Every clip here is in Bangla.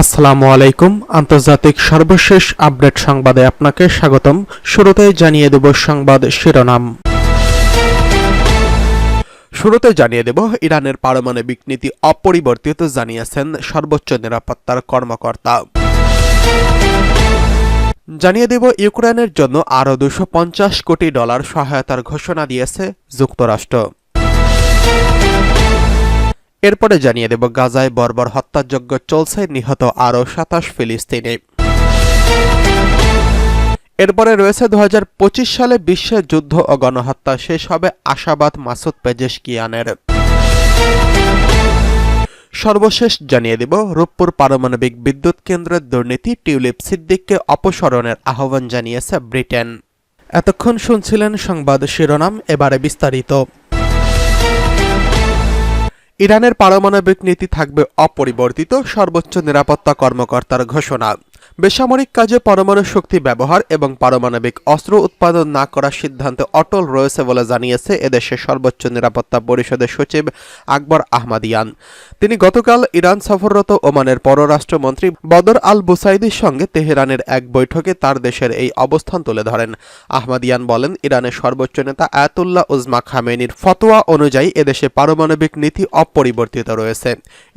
আসসালামু আলাইকুম। আন্তর্জাতিক সর্বশেষ আপডেট সংবাদে আপনাকে স্বাগতম। শুরুতে জানিয়ে দেব সংবাদ শিরোনাম। শুরুতে জানিয়ে দেব, ইরানের পারমাণবিক নীতি অপরিবর্তিত জানিয়েছেন সর্বোচ্চ নিরাপত্তার কর্মকর্তা। জানিয়ে দেব, ইউক্রেনের জন্য আরও দুশো কোটি ডলার সহায়তার ঘোষণা দিয়েছে যুক্তরাষ্ট্র। এরপরে জানিয়ে দেব, গাজায় বর্বর হত্যাযজ্ঞ চলছে, নিহত আরও সাতাশ ফিলিস্তিনি। এরপরে রয়েছে দু হাজার পঁচিশ সালে বিশ্বে যুদ্ধ ও গণহত্যা শেষ হবে আশাবাদ মাসুদ পেজেশকিয়ানের। সর্বশেষ জানিয়ে দেব, রূপপুর পারমাণবিক বিদ্যুৎ কেন্দ্রের দুর্নীতি টিউলিপ সিদ্দিককে অপসরণের আহ্বান জানিয়েছে ব্রিটেন। এতক্ষণ শুনছিলেন সংবাদ শিরোনাম, এবারে বিস্তারিত। ইরানের পারমাণবিক নীতি থাকবে অপরিবর্তিত, সর্বোচ্চ নিরাপত্তা কর্মকর্তার ঘোষণা। বেসামরিক কাজে পরমাণু শক্তি ব্যবহার এবং পারমাণবিক অস্ত্র উৎপাদন না করার সিদ্ধান্তে অটল রয়েছে বলে জানিয়েছে এদেশের সর্বোচ্চ নিরাপত্তা পরিষদের সচিব আকবর আহমাদিয়ান। তিনি গতকাল ইরান সফররত ওমানের পররাষ্ট্রমন্ত্রী বদর আল বুসাইদির সঙ্গে তেহরানের এক বৈঠকে তার দেশের এই অবস্থান তুলে ধরেন। আহমাদিয়ান বলেন, ইরানের সর্বোচ্চ নেতা আয়াতুল্লাহ উজমা খামেনির ফতোয়া অনুযায়ী এদেশে পারমাণবিক নীতি অপরিবর্তিত রয়েছে।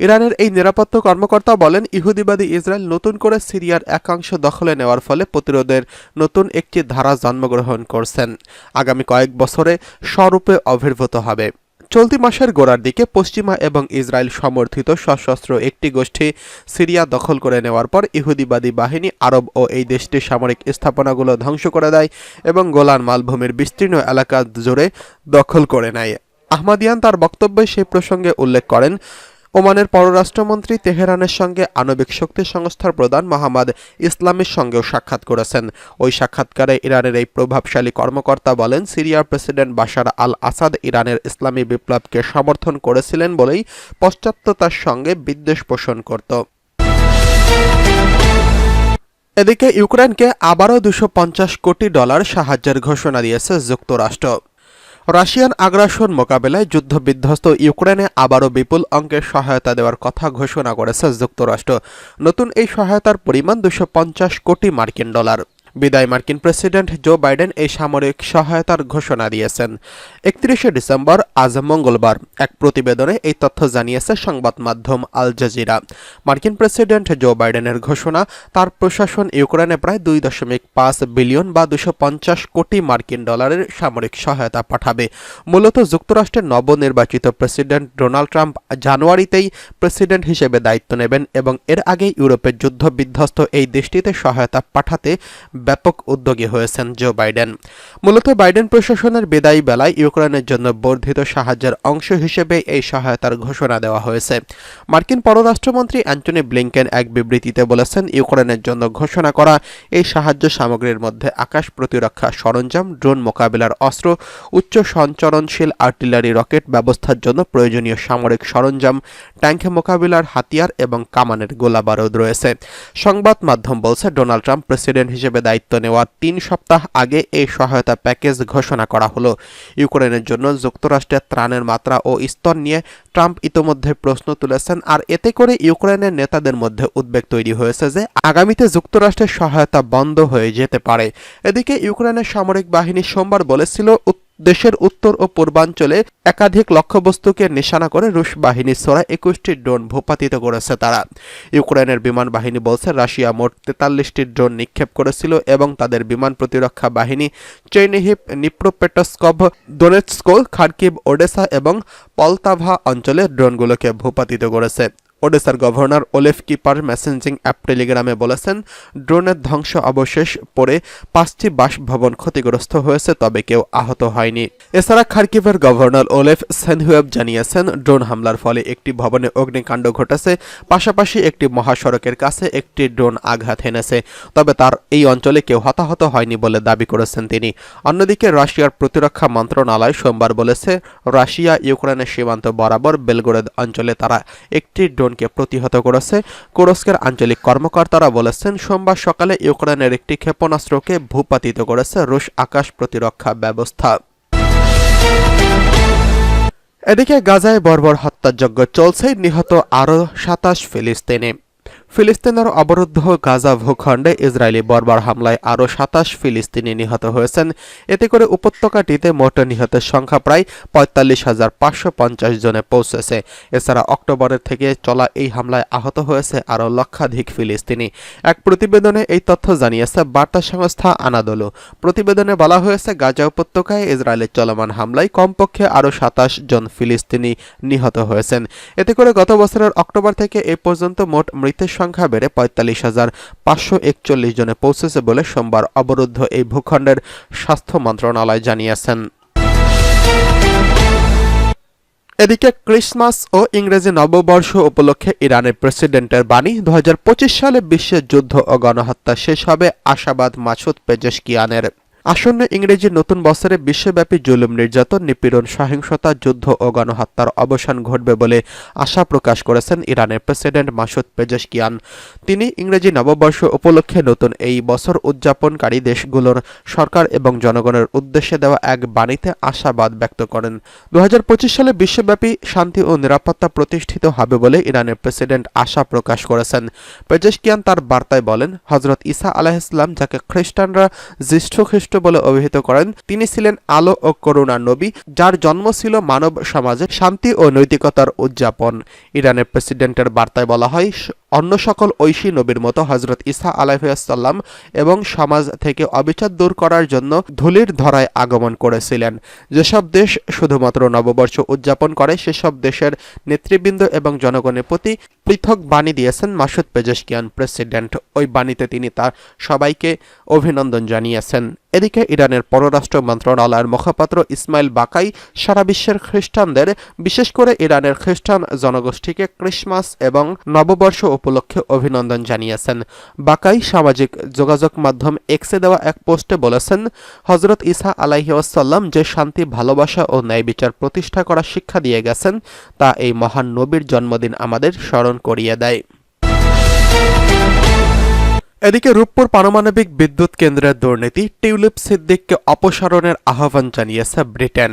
ইরানের এই নিরাপত্তা কর্মকর্তা বলেন, ইহুদিবাদী ইসরায়েল নতুন করে সিরিয়ার একাংশ দখলে নেওয়ার ফলে প্রতিরোধের নতুন একটি ধারা জন্মগ্রহণ করছেন। আগামী কয়েক বছরে স্বরূপে আবির্ভূত হবে। চলতি মাসের গোড়ার দিকে পশ্চিমা এবং ইসরায়েল সমর্থিত সশস্ত্র একটি গোষ্ঠী সিরিয়া দখল করে নেওয়ার পর ইহুদিবাদী বাহিনী আরব ও এই দেশটির সামরিক স্থাপনাগুলো ধ্বংস করে দেয় এবং গোলান মালভূমির বিস্তীর্ণ এলাকা জুড়ে দখল করে নেয়। আহমাদিয়ান তার বক্তব্যে সেই প্রসঙ্গে উল্লেখ করেন ওমানের পররাষ্ট্রমন্ত্রী তেহরানের সঙ্গে আণবিক শক্তি সংস্থার প্রধান মোহাম্মদ ইসলামের সঙ্গেও সাক্ষাৎ করেছেন। ওই সাক্ষাৎকারে ইরানের এই প্রভাবশালী কর্মকর্তা বলেন, সিরিয়ার প্রেসিডেন্ট বাশার আল আসাদ ইরানের ইসলামী বিপ্লবকে সমর্থন করেছিলেন বলেই পশ্চাত্যতার সঙ্গে বিদ্বেষ পোষণ করত। এদিকে ইউক্রেনকে আবারও দুশো কোটি ডলার সাহায্যের ঘোষণা দিয়েছে যুক্তরাষ্ট্র। রাশিয়ান আগ্রাসন মোকাবেলায় যুদ্ধবিধ্বস্ত ইউক্রেনে আবারও বিপুল অঙ্কের সহায়তা দেওয়ার কথা ঘোষণা করেছে যুক্তরাষ্ট্র। নতুন এই সহায়তার পরিমাণ দুশো কোটি মার্কিন ডলার। বিদায় মার্কিন প্রেসিডেন্ট জো বাইডেন এই সামরিক সহায়তার ঘোষণা দিয়েছেন। একত্রিশে ডিসেম্বর, আজ মঙ্গলবার, এক প্রতিবেদনে এই তথ্য জানিয়েছে সংবাদ মাধ্যম আল জাজিরা। মার্কিন প্রেসিডেন্ট জো বাইডেনের ঘোষণা, তার প্রশাসন ইউক্রেনে প্রায় দুই দশমিক পাঁচ বিলিয়ন বা দুশো পঞ্চাশ কোটি মার্কিন ডলারের সামরিক সহায়তা পাঠাবে। মূলত যুক্তরাষ্ট্রের নবনির্বাচিত প্রেসিডেন্ট ডোনাল্ড ট্রাম্প জানুয়ারিতেই প্রেসিডেন্ট হিসেবে দায়িত্ব নেবেন এবং এর আগেই ইউরোপের যুদ্ধ বিধ্বস্ত এই দেশটিতে সহায়তা পাঠাতে ব্যাপক উদ্যোগী হয়েছেন জো বাইডেন। মূলত বাইডেন প্রশাসনের বিদায়ী বেলায় ইউক্রেনের জন্য বর্ধিত সাহায্যের অংশ হিসেবে এই সহায়তার ঘোষণা দেওয়া হয়েছে। মার্কিন পররাষ্ট্রমন্ত্রী অ্যান্টনি ব্লিংকেন এক বিবৃতিতে বলেছেন, ইউক্রেনের জন্য ঘোষণা করা এই সাহায্য সামগ্রীর মধ্যে আকাশ প্রতিরক্ষা সরঞ্জাম, ড্রোন মোকাবিলার অস্ত্র, উচ্চ সঞ্চরণশীল আর্টিলারি রকেট ব্যবস্থার জন্য প্রয়োজনীয় সামরিক সরঞ্জাম ট্যাঙ্ক মোকাবিলার হাতিয়ার এবং কামানের গোলাবারুদ রয়েছে। সংবাদ মাধ্যম বলছে, ডোনাল্ড ট্রাম্প প্রেসিডেন্ট হিসেবে দায়িত্ব নেওয়ার তিন সপ্তাহ আগে এই সহায়তা প্যাকেজ ঘোষণা করা হলো। ইউক্রেনের জন্য যুক্তরাষ্ট্রের ত্রাণের মাত্রা ও স্তর নিয়ে ট্রাম্প ইতোমধ্যে প্রশ্ন তুলেছেন, আর এতে করে ইউক্রেনের নেতাদের মধ্যে উদ্বেগ তৈরি হয়েছে যে আগামীতে যুক্তরাষ্ট্রের সহায়তা বন্ধ হয়ে যেতে পারে। এদিকে ইউক্রেনের সামরিক বাহিনী সোমবার বলেছিল দেশের উত্তর ও পূর্বাঞ্চলে একাধিক লক্ষ্যবস্তুকে নিশানা করে রুশ বাহিনী সোরা একুশটি ড্রোন ভূপাতিত করেছে তারা। ইউক্রেনের বিমান বাহিনী বলছে, রাশিয়া মোট তেতাল্লিশটি ড্রোন নিক্ষেপ করেছিল এবং তাদের বিমান প্রতিরক্ষা বাহিনী চেইনিহিপ নিপ্রোপেটস্কভ, দোনেৎস্কো, খার্কিভ, ওডেসা এবং পলতাভা অঞ্চলে ড্রোনগুলোকে ভূপাতিত করেছে। ওডেসার governor Oleh Kiper messaging app টেলিগ্রামে বলেছেন, ড্রোনের ধ্বংস অবশেষ পরে পাঁচটি বাসভবন ক্ষতিগ্রস্ত হয়েছে, তবে কেউ আহত হয়নি। এছাড়া খার্কিভের গভর্নর ওলেফ সেনহুয়েব জানিয়েছেন, ড্রোন হামলার ফলে একটি ভবনে অগ্নিকাণ্ড ঘটেছে, পাশাপাশি একটি মহাসড়কের কাছে একটি ড্রোন আঘাত হেনেছে, তবে তার এই অঞ্চলে কেউ হতাহত হয়নি বলে দাবি করেছেন তিনি। অন্যদিকে রাশিয়ার প্রতিরক্ষা মন্ত্রণালয় সোমবার বলেছে, রাশিয়া ইউক্রেনের সীমান্ত বরাবর বেলগোরেদ অঞ্চলে তারা একটি ড্রোন ড্রোনকে প্রতিহত করেছে। কুরস্কের আঞ্চলিক কর্মকর্তারা বলেছেন, সোমবার সকালে ইউক্রেনের একটি ক্ষেপণাস্ত্রকে ভূপাতিত করেছে রুশ আকাশ প্রতিরক্ষা ব্যবস্থা। এদিকে গাজায় বর্বর হত্যাযজ্ঞ চলছে, নিহত আরও সাতাশ ফিলিস্তিনি। ফিলিস্তিনের অবরুদ্ধ গাজা ভূখণ্ডে ইসরায়েলি বর্বর হামলায় আরও সাতাশ ফিলিস্তিনি নিহত হয়েছেন। এতে করে উপত্যকাটিতে মোট নিহতের সংখ্যা প্রায় পঁয়তাল্লিশ হাজার পাঁচশো পঞ্চাশ জনে পৌঁছেছে। এছাড়া অক্টোবরের থেকে চলা এই হামলায় আহত হয়েছে আরও লক্ষাধিক ফিলিস্তিনি। এক প্রতিবেদনে এই তথ্য জানিয়েছে, বার্তা সংস্থা আনাদোলু। প্রতিবেদনে বলা হয়েছে, গাজা উপত্যকায় ইসরায়েলের চলমান হামলায় কমপক্ষে আরও সাতাশ জন ফিলিস্তিনি নিহত হয়েছেন। এতে করে গত বছরের অক্টোবর থেকে এ পর্যন্ত মোট মৃতের সংখ্যা বেড়ে পঁয়তাল্লিশ হাজার পাঁচশো একচল্লিশ জনে পৌঁছেছে বলে সোমবার অবরুদ্ধ এই ভূখণ্ডের স্বাস্থ্য মন্ত্রণালয় জানিয়েছেন। এদিকে ক্রিসমাস ও ইংরেজি নববর্ষ উপলক্ষে ইরানের প্রেসিডেন্টের বাণী দু হাজার পঁচিশ সালে বিশ্বের যুদ্ধ ও গণহত্যা শেষ হবে আশাবাদ মাসুদ পেজেশকিয়ানের। আসন্ন ইংরেজি নতুন বছরে বিশ্বব্যাপী জুলুম, নির্যাতন, নিপীড়ন, সহিংসতা, যুদ্ধ ও গণহত্যার অবসান ঘটবে বলে আশা প্রকাশ করেছেন ইরানের প্রেসিডেন্ট মাসুদ পেজেশকিয়ান। তিনি ইংরেজি নববর্ষ উপলক্ষে নতুন এই বছর উদযাপনকারী দেশগুলোর সরকার এবং জনগণের উদ্দেশ্যে দেওয়া এক বাণীতে আশাবাদ ব্যক্ত করেন। দু হাজার পঁচিশ সালে বিশ্বব্যাপী শান্তি ও নিরাপত্তা প্রতিষ্ঠিত হবে বলে ইরানের প্রেসিডেন্ট আশা প্রকাশ করেছেন। পেজেশকিয়ান তার বার্তায় বলেন হজরত ইসা আলাহিসাল্লাম যাকে খ্রিস্টানরা জ্যেষ্ঠ খ্রিস্ট বলে অভিহিত করেন, তিনি ছিলেন আলো ও করুণার নবী, যার জন্ম ছিল মানব সমাজে শান্তি ও নৈতিকতার উদযাপন। ইরানের প্রেসিডেন্টের বার্তায় বলা হয় অন্য সকল ঐশী নবীর মতো হজরত ইসা আলাহিসাল্লাম এবং সমাজ থেকে অবিচার দূর করার জন্য ধুলির ধরায় আগমন করেছিলেন। যেসব দেশ শুধুমাত্র নববর্ষ উদযাপন করে, সেসব দেশের নেতৃবৃন্দ এবং জনগণের প্রতি পৃথক বাণী দিয়েছেন মাসুদ পেজেশকিয়ান প্রেসিডেন্ট। ওই বাণীতে তিনি তার সবাইকে অভিনন্দন জানিয়েছেন। এদিকে ইরানের পররাষ্ট্র মন্ত্রণালয়ের মুখপাত্র ইসমাইল বাকাই সারা বিশ্বের খ্রিস্টানদের, বিশেষ করে ইরানের খ্রিস্টান জনগোষ্ঠীকে ক্রিসমাস এবং নববর্ষ উপলক্ষে অভিনন্দন জানিয়েছেন। বাকাই সামাজিক যোগাযোগ মাধ্যম এক্সে দেওয়া এক পোস্টে বলেছেন হজরত ইসা আলাইসাল্লাম যে শান্তি, ভালোবাসা ও ন্যায় বিচার প্রতিষ্ঠা করার শিক্ষা দিয়ে গেছেন, তা এই মহান নবীর জন্মদিন আমাদের স্মরণ করিয়ে দেয়। এদিকে রূপপুর পারমাণবিক বিদ্যুৎ কেন্দ্রের দুর্নীতি, টিউলিপ সিদ্দিককে অপসারণের আহ্বান জানিয়েছে ব্রিটেন।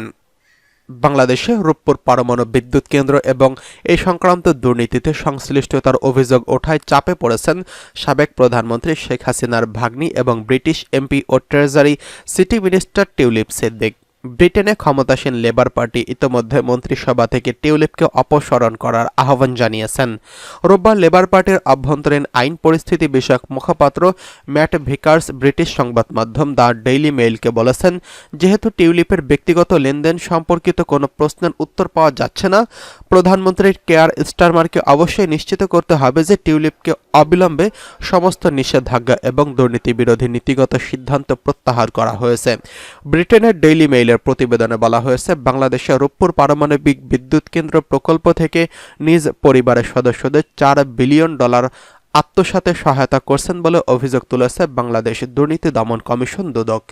বাংলাদেশে রূপপুর পারমাণবিক বিদ্যুৎ কেন্দ্র এবং এই সংক্রান্ত দুর্নীতিতে সংশ্লিষ্টতার অভিযোগ ওঠায় চাপে পড়েছেন সাবেক প্রধানমন্ত্রী শেখ হাসিনার ভাগ্নি এবং ব্রিটিশ এমপি ও treasury city minister Tulip Siddiq. ব্রিটেনে ক্ষমতাসীন লেবার পার্টি ইতোমধ্যে মন্ত্রিসভা থেকে টিউলিপকে অপসরণ করার আহ্বান জানিয়েছেন। রোববার লেবার পার্টির অভ্যন্তরীণ আইন পরিস্থিতি বিষয়ক মুখপাত্র ম্যাট ভিকার্স ব্রিটিশ সংবাদ মাধ্যম দ্য ডেইলি মেইলকে বলেছেন, যেহেতু টিউলিপের ব্যক্তিগত লেনদেন সম্পর্কিত কোনো প্রশ্নের উত্তর পাওয়া যাচ্ছে না প্রধানমন্ত্রীর কেয়ার স্টারমারকে অবশ্যই নিশ্চিত করতে হবে যে টিউলিপকে অবিলম্বে সমস্ত নিষেধাজ্ঞা এবং দুর্নীতি বিরোধী নীতিগত সিদ্ধান্ত প্রত্যাহার করা হয়েছে। ব্রিটেনের ডেইলি মেইলের প্রতিবেদনে বলা হয়েছে, বাংলাদেশে রূপপুর পারমাণবিক বিদ্যুৎ কেন্দ্র প্রকল্প থেকে নিজ পরিবারের সদস্যদের চার বিলিয়ন ডলার আত্মসাতে সহায়তা করছেন বলে অভিযোগ তুলেছে বাংলাদেশ দুর্নীতি দমন কমিশন দুদক।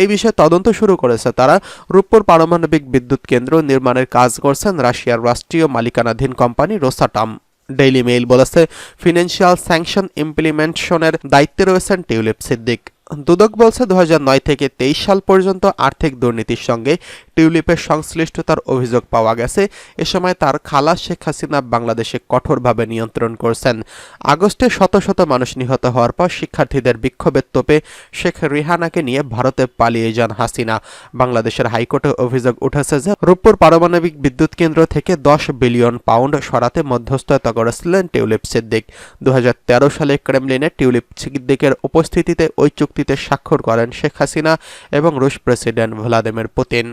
এই বিষয়ে তদন্ত শুরু করেছে তারা। রূপপুর পারমাণবিক বিদ্যুৎ কেন্দ্র নির্মাণের কাজ করছেন রাশিয়ার রাষ্ট্রীয় মালিকানাধীন কোম্পানি রোসাটাম। ডেইলি মেইল বলেছে, ফিনান্সিয়াল স্যাংশন ইমপ্লিমেন্টেশনের দায়িত্বে রয়েছেন টিউলিপ সিদ্দিক। দুদক বলছে দু হাজার নয় থেকে তেইশ সাল পর্যন্ত আর্থিক দুর্নীতির সঙ্গে টিউলিপের সংশ্লিষ্টতার অভিযোগ পাওয়া গেছে। এ সময় তার খালা শেখ হাসিনা বাংলাদেশে কঠোরভাবে নিয়ন্ত্রণ করছেন। আগস্টে শত শত মানুষ নিহত হওয়ার পর শিক্ষার্থীদের বিক্ষোভের তোপে শেখ রিহানাকে নিয়ে ভারতে পালিয়ে যান হাসিনা। বাংলাদেশের হাইকোর্টে অভিযোগ উঠেছে যে, রূপপুর পারমাণবিক বিদ্যুৎ কেন্দ্র থেকে দশ বিলিয়ন পাউন্ড সরাতে মধ্যস্থতা করেছিলেন টিউলিপ সিদ্দিক। দু হাজার তেরো সালে ক্রেমলিনে টিউলিপ সিদ্দিকের উপস্থিতিতে ওই চুক্তি চুক্তিতে স্বাক্ষর করেন শেখ হাসিনা এবং রুশ প্রেসিডেন্ট ভ্লাদিমির পুতিন।